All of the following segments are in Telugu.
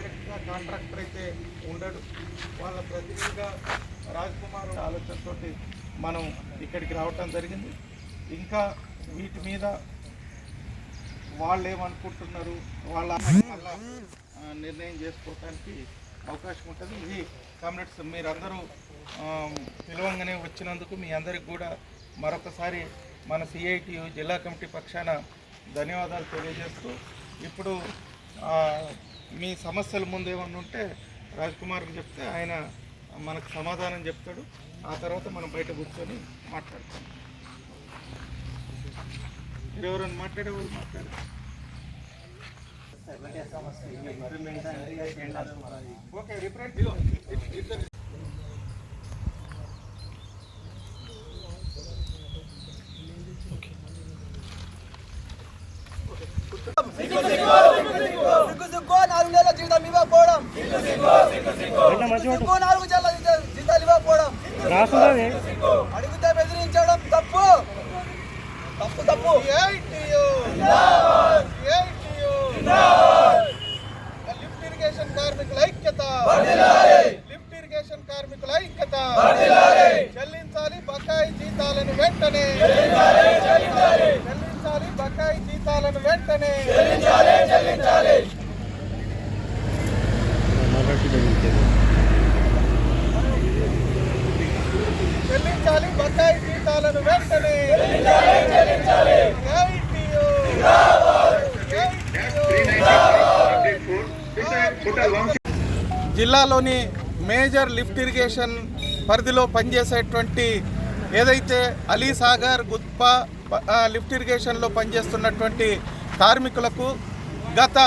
డైరెక్ట్గా కాంట్రాక్టర్ అయితే ఉండడు. వాళ్ళ ప్రతినిధిగా రాజ్కుమార్ ఆలోచనతో మనం ఇక్కడికి రావటం జరిగింది. ఇంకా వీటి మీద వాళ్ళు ఏమనుకుంటున్నారు వాళ్ళ నిర్ణయం చేసుకోవటానికి అవకాశం ఉంటుంది. ఇది కామ్రేడ్స్ మీరందరూ పిలవంగానే వచ్చినందుకు మీ అందరికి కూడా మరొకసారి మన సిఐటియు జిల్లా కమిటీ పక్షాన ధన్యవాదాలు తెలియజేస్తూ ఇప్పుడు మీ సమస్యల ముందు ఏమన్నా ఉంటే రాజ్కుమార్కి చెప్తే ఆయన మనకు సమాధానం చెప్తాడు. ఆ తర్వాత మనం బయట కూర్చొని మాట్లాడతాం ఎవరైనా మాట్లాడే వాళ్ళు మాట్లాడారు. ఓకే రిప్రెంట్ ఓకే సిగ్గు నాలుగు నెలల జీతం సిగ్గు నాలుగు జీతాలు ఇవ్వకపోవడం అడిగితే బెదిరించడం తప్పు. తప్పు తప్పు లిఫ్ట్ ఇరిగేషన్ కార్మికుల ఐక్యత లిఫ్ట్ ఇరిగేషన్ కార్మికుల ఐక్యత చెల్లించాలి బకాయి జీతాలను వెంటనే చెల్లించాలి బకాయి జీతాలను వెంటనే చెల్లించాలి బకాయి వెంటనే జిల్లాలోని మేజర్ లిఫ్ట్ ఇరిగేషన్ పరిధిలో పనిచేసేటువంటి ఏదైతే అలీ సాగర్ గుత్పా లిఫ్ట్ ఇరిగేషన్లో పనిచేస్తున్నటువంటి కార్మికులకు గత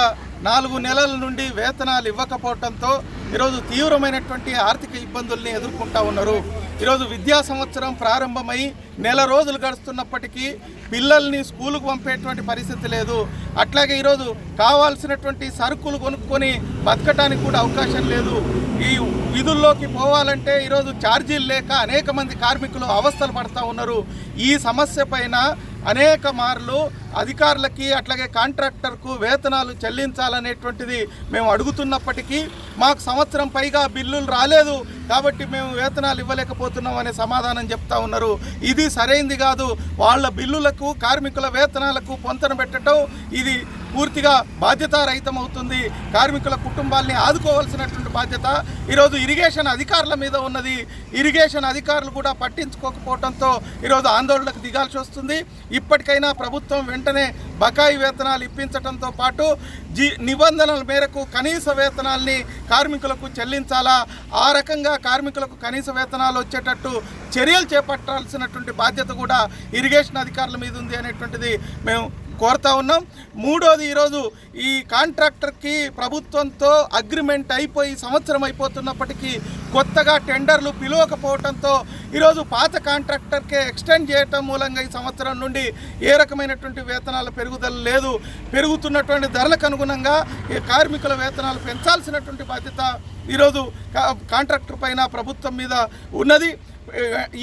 నాలుగు నెలల నుండి వేతనాలు ఇవ్వకపోవడంతో ఈరోజు తీవ్రమైనటువంటి ఆర్థిక ఇబ్బందుల్ని ఎదుర్కొంటా ఉన్నారు. ఈరోజు విద్యా సంవత్సరం ప్రారంభమై నెల రోజులు గడుస్తున్నప్పటికీ పిల్లల్ని స్కూలుకు పంపేటువంటి పరిస్థితి లేదు. అట్లాగే ఈరోజు కావాల్సినటువంటి సరుకులు కొనుక్కొని బతకటానికి కూడా అవకాశం లేదు. ఈ విధుల్లోకి పోవాలంటే ఈరోజు ఛార్జీలు లేక అనేక మంది కార్మికులు అవస్థలు పడతా ఉన్నారు. ఈ సమస్య పైన అనేక మార్లు అధికారులకి అట్లాగే కాంట్రాక్టర్కు వేతనాలు చెల్లించాలనేటువంటిది మేము అడుగుతున్నప్పటికీ మాకు సంవత్సరం పైగా బిల్లులు రాలేదు కాబట్టి మేము వేతనాలు ఇవ్వలేకపోతున్నాం అనే సమాధానం చెప్తా ఉన్నారు. ఇది సరైంది కాదు. వాళ్ళ బిల్లులకు కార్మికుల వేతనాలకు పొంతన పెట్టడం ఇది పూర్తిగా బాధ్యతారహితం అవుతుంది కార్మికుల కుటుంబాల్ని ఆదుకోవాల్సినటువంటి బాధ్యత. ఈరోజు ఇరిగేషన్ అధికారుల మీద ఉన్నది. ఇరిగేషన్ అధికారులు కూడా పట్టించుకోకపోవడంతో ఈరోజు ఆందోళనకు దిగాల్సి వస్తుంది. ఇప్పటికైనా ప్రభుత్వం వెంటనే బకాయి వేతనాలు ఇప్పించడంతో పాటు జీ నిబంధనల మేరకు కనీస వేతనాల్ని కార్మికులకు చెల్లించాలా? ఆ రకంగా కార్మికులకు కనీస వేతనాలు వచ్చేటట్టు చర్యలు చేపట్టాల్సినటువంటి బాధ్యత కూడా ఇరిగేషన్ అధికారుల మీద ఉంది అనేటువంటిది మేము కోరుతా ఉన్నాం. మూడోది ఈరోజు ఈ కాంట్రాక్టర్కి ప్రభుత్వంతో అగ్రిమెంట్ అయిపోయి సంవత్సరం అయిపోతున్నప్పటికీ కొత్తగా టెండర్లు పిలవకపోవడంతో ఈరోజు పాత కాంట్రాక్టర్కే ఎక్స్టెండ్ చేయటం మూలంగా ఈ సంవత్సరం నుండి ఏ రకమైనటువంటి వేతనాల పెరుగుదల లేదు. పెరుగుతున్నటువంటి ధరలకు అనుగుణంగా ఈ కార్మికుల వేతనాలు పెంచాల్సినటువంటి బాధ్యత ఈరోజు కా- కాంట్రాక్టర్ పైన ప్రభుత్వం మీద ఉన్నది.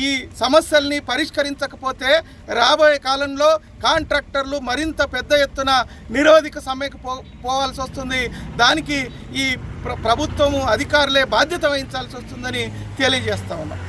ఈ సమస్యల్ని పరిష్కరించకపోతే రాబోయే కాలంలో కాంట్రాక్టర్లు మరింత పెద్ద ఎత్తున నిరోధిక సమ్మెకు పో పోవాల్సి వస్తుంది. దానికి ఈ ప్ర ప్రభుత్వము అధికారులే బాధ్యత వహించాల్సి వస్తుందని తెలియజేస్తా ఉన్నాం.